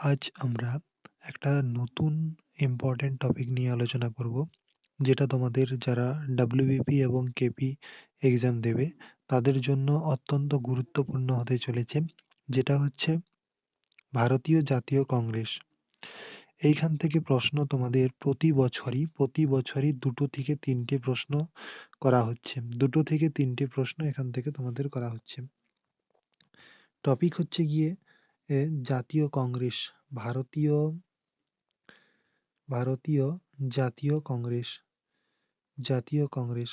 আজ আমরা একটা নতুন ইম্পরট্যান্ট টপিক নিয়ে আলোচনা করব, যেটা তোমাদের যারা ডাব্লিউবিপি এবং কেপি এক্সাম দেবে, তাদের জন্য অত্যন্ত গুরুত্বপূর্ণ হতে চলেছে, যেটা হচ্ছে ভারতীয় জাতীয় কংগ্রেস। এইখান থেকে প্রশ্ন তোমাদের প্রতি বছরই প্রতি বছরই দুটো থেকে তিনটে প্রশ্ন করা হচ্ছে। দুটো থেকে তিনটে প্রশ্ন এখান থেকে তোমাদের করা হচ্ছে। টপিক হচ্ছে গিয়ে জাতীয় কংগ্রেস, ভারতীয় ভারতীয় জাতীয় কংগ্রেস জাতীয় কংগ্রেস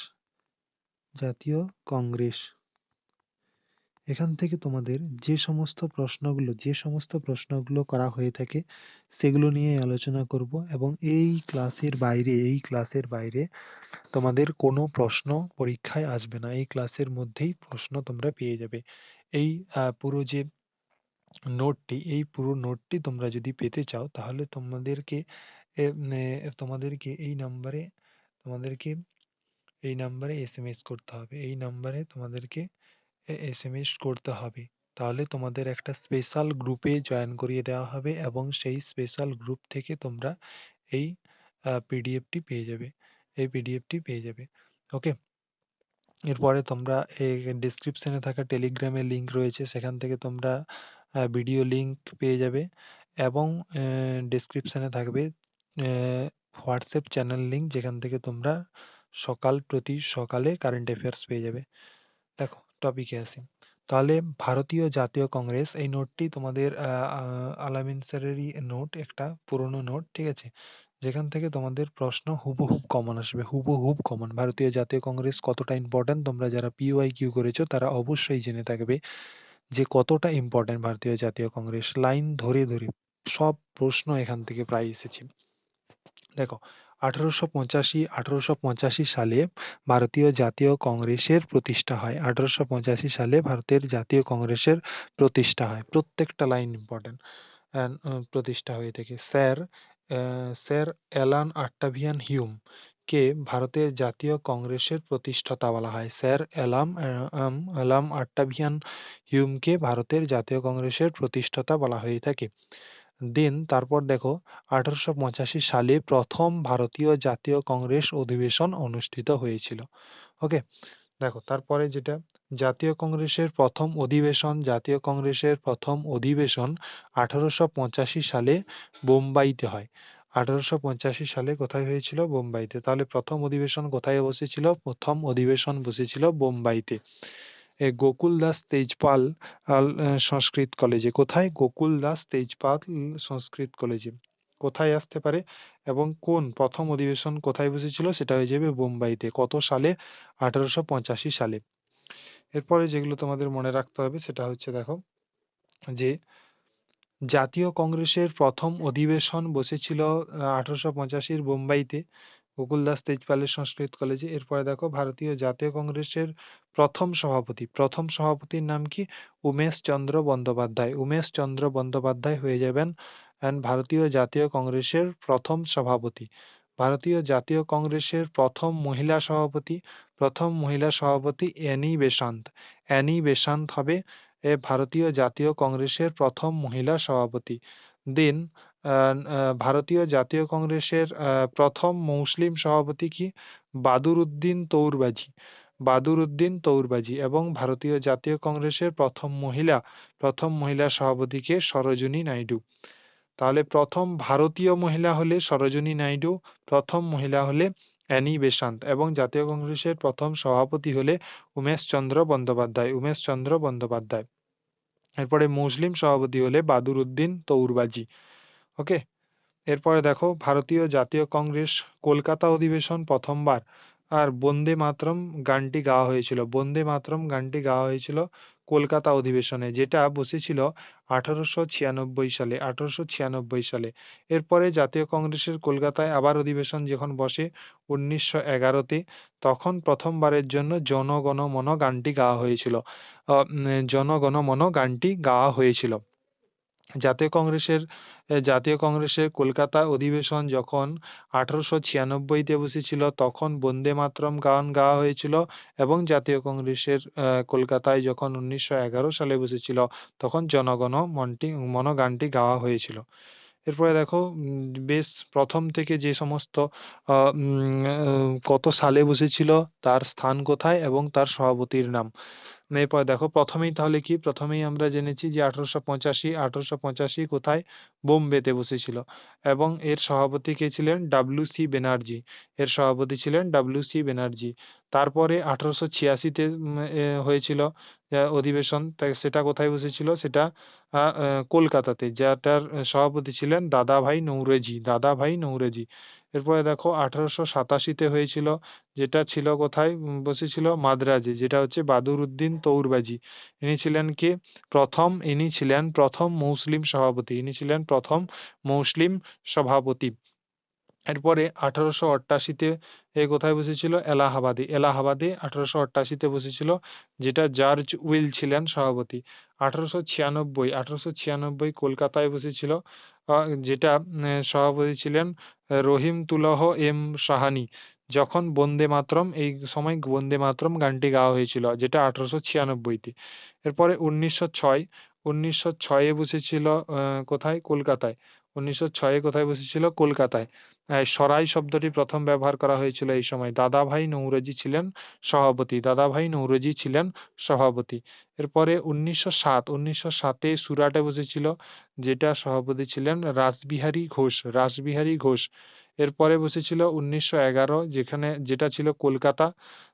জাতীয় কংগ্রেস। এখান থেকে তোমাদের যে সমস্ত প্রশ্নগুলো, যে সমস্ত প্রশ্নগুলো করা হয়ে থাকে, সেগুলো নিয়ে আলোচনা করব এবং এই ক্লাসের বাইরে, এই ক্লাসের বাইরে তোমাদের কোনো প্রশ্ন পরীক্ষায় আসবে না। এই ক্লাসের মধ্যেই প্রশ্ন তোমরা পেয়ে যাবে। এই পুরো যে নোটটি, এই পুরো নোটটি তোমরা যদি পেতে চাও, তাহলে তোমাদেরকে তোমাদেরকে এই নাম্বারে, তোমাদেরকে এই নাম্বারে এসএমএস করতে হবে। এই নাম্বারে তোমাদেরকে এসএমএস করতে হবে। তাহলে তোমাদের একটা স্পেশাল গ্রুপে জয়েন করিয়ে দেওয়া হবে এবং সেই স্পেশাল গ্রুপ থেকে তোমরা এই পিডিএফটি পেয়ে যাবে। এই পিডিএফটি পেয়ে যাবে। ওকে এরপরে তোমরা এই ডিসক্রিপশনে থাকা টেলিগ্রামের লিঙ্ক রয়েছে, সেখান থেকে তোমরা ভিডিও লিঙ্ক পেয়ে যাবে এবং ডিসক্রিপশানে থাকবে হোয়াটসঅ্যাপ চ্যানেল লিঙ্ক যেখান থেকে তোমরা সকাল প্রতি সকালে কারেন্ট অ্যাফেয়ার্স পেয়ে যাবে। দেখো টপিকে আসি। তাহলে ভারতীয় জাতীয় কংগ্রেস এই নোটটি তোমাদের আলামিন স্যারেরই নোট, একটা পুরনো নোট, ঠিক আছে? যেখান থেকে তোমাদের প্রশ্ন হুবহুব কমন আসবে, হুবহুব কমন ভারতীয় জাতীয় কংগ্রেস কতটা ইম্পর্টেন্ট তোমরা যারা পিওয়াই কিউ করেছ, তারা অবশ্যই জেনে থাকবে যে কতটা ইম্পর্টেন্ট ভারতীয় জাতীয় কংগ্রেস। লাইন ধরে ধরে সব প্রশ্ন এখান থেকে প্রায় এসেছে। দেখো আঠারোশো পঁচাশি আঠারোশো পঁচাশি সালে ভারতীয় জাতীয় কংগ্রেসের প্রতিষ্ঠা হয়। আঠারোশো পঁচাশি সালে ভারতের জাতীয় কংগ্রেসের প্রতিষ্ঠা হয়। প্রত্যেকটা লাইন ইম্পর্টেন্ট প্রতিষ্ঠা হয়ে থাকে। Sir sir Allan Octavian Hume কে ভারতের জাতীয় কংগ্রেসের প্রতিষ্ঠাতা বলা হয়। স্যার অ্যালাম অ্যালাম আট্টাভিয়ান হিউমকে ভারতের জাতীয় কংগ্রেসের প্রতিষ্ঠাতা বলা হয়ে থাকে। দেন। তারপর দেখো, আঠারোশো পঁচাশি সালে প্রথম ভারতীয় জাতীয় কংগ্রেস অধিবেশন অনুষ্ঠিত হয়েছিল। ওকে দেখো, তারপরে যেটা, জাতীয় কংগ্রেসের প্রথম অধিবেশন, জাতীয় কংগ্রেসের প্রথম অধিবেশন আঠারোশো পঁচাশি সালে বোম্বাইতে হয়। আঠারোশো পঁচাশি সালে কোথায় হয়েছিল? বোম্বাইতে। তাহলে প্রথম অধিবেশন কোথায় বসেছিল? প্রথম অধিবেশন বসেছিল বোম্বাইতে। গোকুল দাস তেজপাল সংস্কৃত কলেজে। কোথায়? গোকুল দাস তেজপাল সংস্কৃত কলেজে। কোথায় আসতে পারে এবং কোন প্রথম অধিবেশন কোথায় বসেছিল সেটা হয়ে যাবে বোম্বাইতে। কত সালে? আঠারোশো পঁচাশি সালে। এরপরে যেগুলো তোমাদের মনে রাখতে হবে সেটা হচ্ছে দেখো যে জাতীয় কংগ্রেসের প্রথম অধিবেশন বসেছিল আঠারোশো পঁচাশির বোম্বাইতে। গোকুলদাস তেজপালের সংস্কৃত কলেজে। এরপরে দেখো ভারতীয় জাতীয় কংগ্রেসের প্রথম সভাপতি। প্রথম সভাপতির নাম কি? উমেশ চন্দ্র বন্দ্যোপাধ্যায়। উমেশ চন্দ্র বন্দ্যোপাধ্যায় হয়ে যাবেন ভারতীয় জাতীয় কংগ্রেসের প্রথম সভাপতি। ভারতীয় জাতীয় কংগ্রেসের প্রথম মহিলা সভাপতি। প্রথম মহিলা সভাপতি অ্যানি বেসান্ত অ্যানি বেসান্ত হবে এ ভারতীয় জাতীয় কংগ্রেসের প্রথম মহিলা সভাপতি। দেন ভারতীয় জাতীয় কংগ্রেসের প্রথম মুসলিম সভাপতি কি? বাদুর উদ্দিন তৌরবাজি। বাদুর উদ্দিন তৌরবাজি এবং ভারতীয় জাতীয় কংগ্রেসের প্রথম মহিলা প্রথম মহিলা সভাপতি কে? সরোজিনী নাইডু। তাহলে প্রথম ভারতীয় মহিলা হলে সরোজিনী নাইডু, প্রথম মহিলা হলে অ্যানি বেসান্ত এবং জাতীয় কংগ্রেসের প্রথম সভাপতি হলে উমেশ চন্দ্র বন্দ্যোপাধ্যায়, উমেশ চন্দ্র বন্দ্যোপাধ্যায়। এরপরে মুসলিম সভাপতি হলে বাদুর উদ্দিন তৌরবাজি। ওকে এরপরে দেখো, ভারতীয় জাতীয় কংগ্রেস কলকাতা অধিবেশন প্রথমবার। আর বন্দে মাতরম গানটি গাওয়া হয়েছিল। বন্দে মাতরম গানটি গাওয়া হয়েছিল কলকাতা অধিবেশনে, যেটা বসেছিল আঠারোশো ছিয়ানব্বই সালে, আঠারোশো ছিয়ানব্বই সালে। এরপরে জাতীয় কংগ্রেসের কলকাতায় আবার অধিবেশন যখন বসে উনিশশো এগারোতে, তখন প্রথমবারের জন্য জনগণ মন গানটি গাওয়া হয়েছিল। জনগণ মন গানটি গাওয়া হয়েছিল। জাতীয় কংগ্রেসের জাতীয় কংগ্রেসের কলকাতা অধিবেশন যখন আঠারোশো ছিয়ানব্বইতে বসেছিল, তখন বন্দে মাতরম গান গাওয়া হয়েছিল এবং জাতীয় কংগ্রেসের কলকাতায় যখন উনিশশো এগারো সালে বসেছিল, তখন জনগণ মনটি মন গানটি গাওয়া হয়েছিল। এরপরে দেখো বেশ প্রথম থেকে যে সমস্ত কত সালে বসেছিল, তার স্থান কোথায় এবং তার সভাপতির নাম। এরপর দেখো, প্রথমেই তাহলে কি? প্রথমেই আমরা জেনেছি যে আঠারোশো পঁচাশি আঠারোশো পঁচাশি কোথায়? বোম্বেতে বসেছিল। এবং এর সভাপতি কে ছিলেন? W C Banerjee. এর সভাপতি ছিলেন ডাব্লিউ সি ব্যানার্জি। তারপরে আঠারোশো ছিয়াশিতে হয়েছিল অধিবেশন। তাই সেটা কোথায় বসেছিল? সেটা কলকাতাতে, যেটার সভাপতি ছিলেন দাদাভাই নৌরেজি দাদাভাই নৌরেজি। এরপরে দেখো, আঠারোশো সাতাশিতে হয়েছিল, যেটা ছিল কোথায়? বসেছিল মাদ্রাজে, যেটা হচ্ছে বাদুর উদ্দিন তৌরবাজি। ইনি ছিলেন কে? প্রথম, ইনি ছিলেন প্রথম মুসলিম সভাপতি, ইনি ছিলেন প্রথম মুসলিম সভাপতি। এরপরে আঠারোশো অট্টাশিতে এ কোথায় বসেছিল? এলাহাবাদে। এলাহাবাদে আঠারোশো অট্টাশিতে বসেছিল যেটা জর্জ উইল ছিলেন সভাপতি। আঠারোশো ছিয়ানব্বই আঠারোশো ছিয়ানব্বই কলকাতায় বসেছিল যেটা সভাপতি ছিলেন রহিমতুল্লাহ এম সাহানি। যখন বন্দে মাতরম, এই সময় বন্দে মাতরম গানটি গাওয়া হয়েছিল, যেটা আঠারোশো ছিয়ানব্বইতে এরপরে উনিশশো ছয়, উনিশশো ছয়ে বসেছিল কোথায়? কলকাতায়। উনিশশো ছয়ে কোথায় বসেছিল? কলকাতায়। সরাই শব্দটি প্রথম ব্যবহার করা হয়েছিল এই সময়। দাদাভাই নৌরজি ছিলেন সভাপতি। দাদাভাই নৌরজি ছিলেন সভাপতি। এরপরে উনিশশো সাত, উনিশশো সাতে সুরাটে বসেছিল, যেটা সভাপতি ছিলেন রাসবিহারী ঘোষ রাসবিহারী ঘোষ। এরপরে বসেছিল উনিশশো এগারো, যেখানে, যেটা ছিল কলকাতা,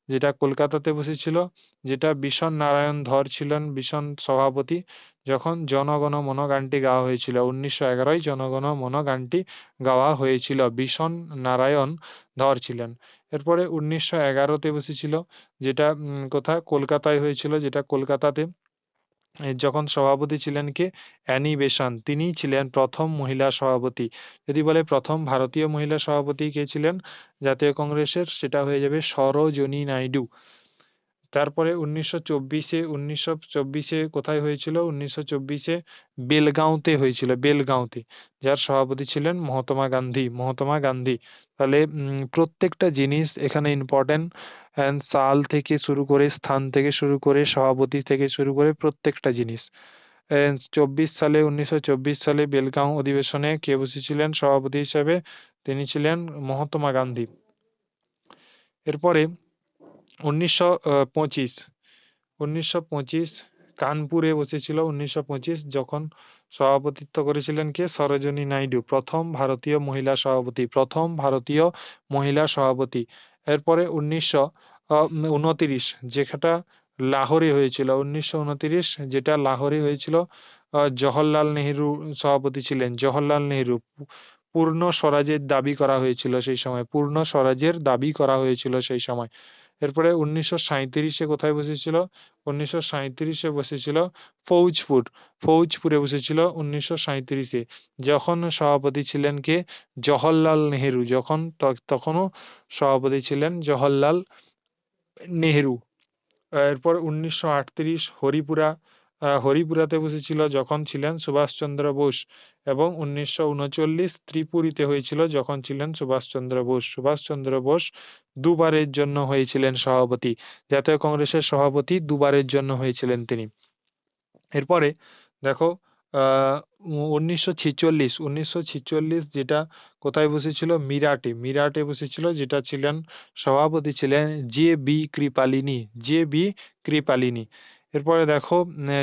যেটা কলকাতাতে বসেছিল, যেটা বিষণ নারায়ণ ধর ছিলেন বিষণ সভাপতি, যখন জনগণ মন গানটি গাওয়া হয়েছিল। উনিশশো এগারোয় জনগণ মন গানটি গাওয়া হয়েছিল। বিষণ নারায়ণ ধর ছিলেন। এরপরে উনিশশো এগারোতে বসেছিল, যেটা কোথায় কলকাতায় হয়েছিল, যেটা কলকাতাতে। যখন সভাপতি ছিলেন কে? অ্যানি বেসান তিনিই ছিলেন প্রথম মহিলা সভাপতি। যদি বলে প্রথম ভারতীয় মহিলা সভাপতি কে ছিলেন? জাতীয় কংগ্রেসের, সেটা হয়ে যাবে সরোজনী নাইডু। তারপরে উনিশশো চব্বিশে উনিশশো চব্বিশে কোথায় হয়েছিল? উনিশশো চব্বিশে বেলগাঁওতে হয়েছিল, বেলগাঁওতে, যার সভাপতি ছিলেন মহাত্মা গান্ধী মহাত্মা গান্ধী। তাহলে প্রত্যেকটা জিনিস এখানে ইম্পর্টেন্ট সাল থেকে শুরু করে, স্থান থেকে শুরু করে, সভাপতি থেকে শুরু করে প্রত্যেকটা জিনিস। চব্বিশ সালে, উনিশশো চব্বিশ সালে বেলগাঁও অধিবেশনে কে বসেছিলেন? সভাপতি হিসাবে তিনি ছিলেন মহাত্মা গান্ধী। এরপরে উনিশশো পঁচিশ। উনিশশো পঁচিশ কানপুরে বসেছিল উনিশশো পঁচিশ যখন সভাপতিত্ব করেছিলেন কে? সরোজিনী নাইডু, প্রথম ভারতীয় মহিলা সভাপতি, প্রথম ভারতীয় মহিলা সভাপতি। এরপরে উনিশশো উনতিরিশ যেটা লাহোরে হয়েছিল। উনিশশো উনতিরিশ যেটা লাহোরে হয়েছিল জওহরলাল নেহেরু সভাপতি ছিলেন। জওহরলাল নেহেরু পূর্ণ স্বরাজের দাবি করা হয়েছিল সেই সময়। পূর্ণ স্বরাজের দাবি করা হয়েছিল সেই সময়। এরপরে উনিশশো সাঁইত্রিশে কোথায় বসেছিল? উনিশশো সাঁইত্রিশে বসেছিল ফৌজপুর। ফৌজপুরে বসেছিল উনিশশো সাঁইত্রিশে। যখন সভাপতি ছিলেন কে? জওহরলাল নেহেরু। যখন তখনও সভাপতি ছিলেন জওহরলাল নেহেরু। এরপর উনিশশো আটত্রিশ হরিপুরা হরিপুরাতে বসেছিল, যখন ছিলেন সুভাষচন্দ্র বোস এবং উনিশশো ত্রিপুরীতে হয়েছিল, যখন ছিলেন সুভাষচন্দ্র বোস। সুভাষচন্দ্র বোস দুবারের জন্য হয়েছিলেন সভাপতি, জাতীয় কংগ্রেসের সভাপতি দুবারের জন্য হয়েছিলেন তিনি। এরপরে দেখো উনিশশো উনিশশো যেটা কোথায় বসেছিল? মিরাটে। মিরাটে বসেছিল, যেটা ছিলেন সভাপতি ছিলেন J B Kripalani, J B Kripalani. এরপরে দেখো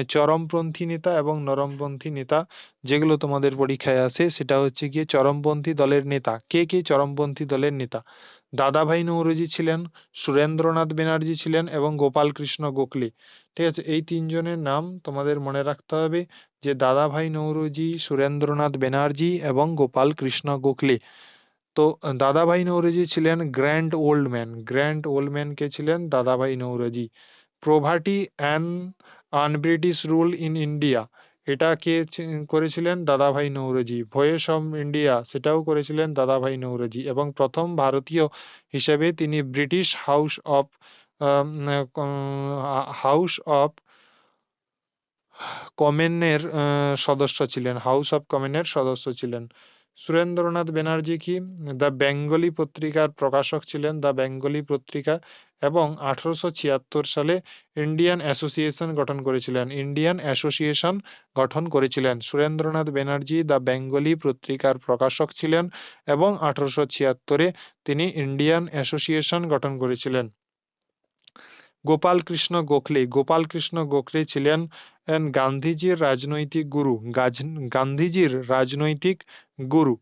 চরমপন্থী নেতা এবং নরমপন্থী নেতা যেগুলো তোমাদের পরীক্ষায় আসে সেটা হচ্ছে গিয়ে চরমপন্থী দলের নেতা। কে কে চরমপন্থী দলের নেতা? দাদাভাই নৌরজি ছিলেন, সুরেন্দ্রনাথ ব্যানার্জি ছিলেন এবং গোপাল কৃষ্ণ গোখলে। ঠিক আছে, এই তিনজনের নাম তোমাদের মনে রাখতে হবে যে দাদাভাই নৌরজি, সুরেন্দ্রনাথ ব্যানার্জি এবং গোপাল কৃষ্ণ গোখলে। তো, দাদাভাই নৌরজি ছিলেন grand old man grand old man কে ছিলেন? Dadabhai Naoroji. Poverty and unBritish rule in India এটা কে করেছিলেন? দাদাভাই নৌরজি। ভয়েস অফ ইন্ডিয়া সেটাও করেছিলেন দাদাভাই নৌরজি এবং প্রথম ভারতীয় হিসেবে তিনি British House of House of কমেনের সদস্য ছিলেন। হাউস অফ কমেনের সদস্য ছিলেন। সুরেন্দ্রনাথ ব্যানার্জি কি? দ্য বেঙ্গলি পত্রিকার প্রকাশক ছিলেন। দ্য বেঙ্গলি পত্রিকা এবং আঠারোশো ছিয়াত্তর সালে ইন্ডিয়ান অ্যাসোসিয়েশন গঠন করেছিলেন। ইন্ডিয়ান অ্যাসোসিয়েশন গঠন করেছিলেন। সুরেন্দ্রনাথ ব্যানার্জি দ্য বেঙ্গলি পত্রিকার প্রকাশক ছিলেন এবং আঠারোশো ছিয়াত্তরে তিনি ইন্ডিয়ান অ্যাসোসিয়েশন গঠন করেছিলেন। গোপাল কৃষ্ণ গোখলে গোপাল কৃষ্ণ গোখলে ছিলেন গান্ধীজির রাজনৈতিক গুরু। গান্ধীজির রাজনৈতিক গুরু।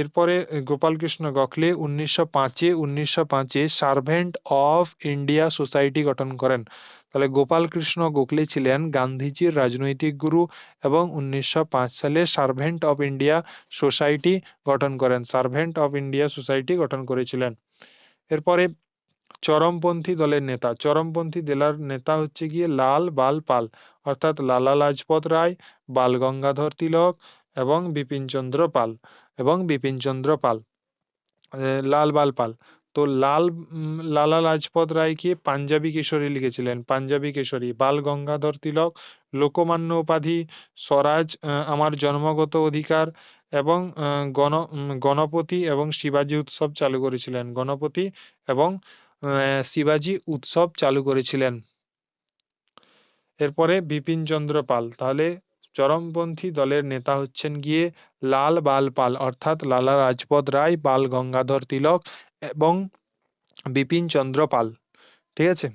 এরপরে গোপাল কৃষ্ণ গোখলে উনিশশো পাঁচে উনিশশো পাঁচে সার্ভেন্ট অফ ইন্ডিয়া সোসাইটি গঠন করেন। তাহলে গোপাল কৃষ্ণ গোখলে ছিলেন গান্ধীজির রাজনৈতিক গুরু এবং উনিশশো পাঁচ সালে সার্ভেন্ট অফ ইন্ডিয়া সোসাইটি গঠন করেন। সার্ভেন্ট অফ ইন্ডিয়া সোসাইটি গঠন করেছিলেন। এরপরে চরমপন্থী দলের নেতা। চরমপন্থী দলের নেতা হচ্ছে গিয়ে লাল বাল পাল, অর্থাৎ লালা লাজপত রায়, বাল গঙ্গাধর তিলক এবং বিপিনচন্দ্র পাল এবং বিপিনচন্দ্র পাল আহ, লাল বাল পাল। তো লাল লালা লাজপত রায় কি পাঞ্জাবি কেশরী লিখেছিলেন। পাঞ্জাবি কেশরী বাল গঙ্গাধর তিলক লোকমান্য উপাধি স্বরাজ আমার জন্মগত অধিকার এবং গণ গণপতি এবং শিবাজী উৎসব চালু করেছিলেন। গণপতি এবং শিবাজী উৎসব চালু করেছিলেন। এরপরে বিপিন চন্দ্র পাল। তাহলে চরমপন্থী দলের নেতা হচ্ছেন গিয়ে লাল বাল পাল অর্থাৎ লালা রাজপথ রায়, বাল গঙ্গাধর তিলক এবং বিপিন চন্দ্র পাল। ঠিক আছে?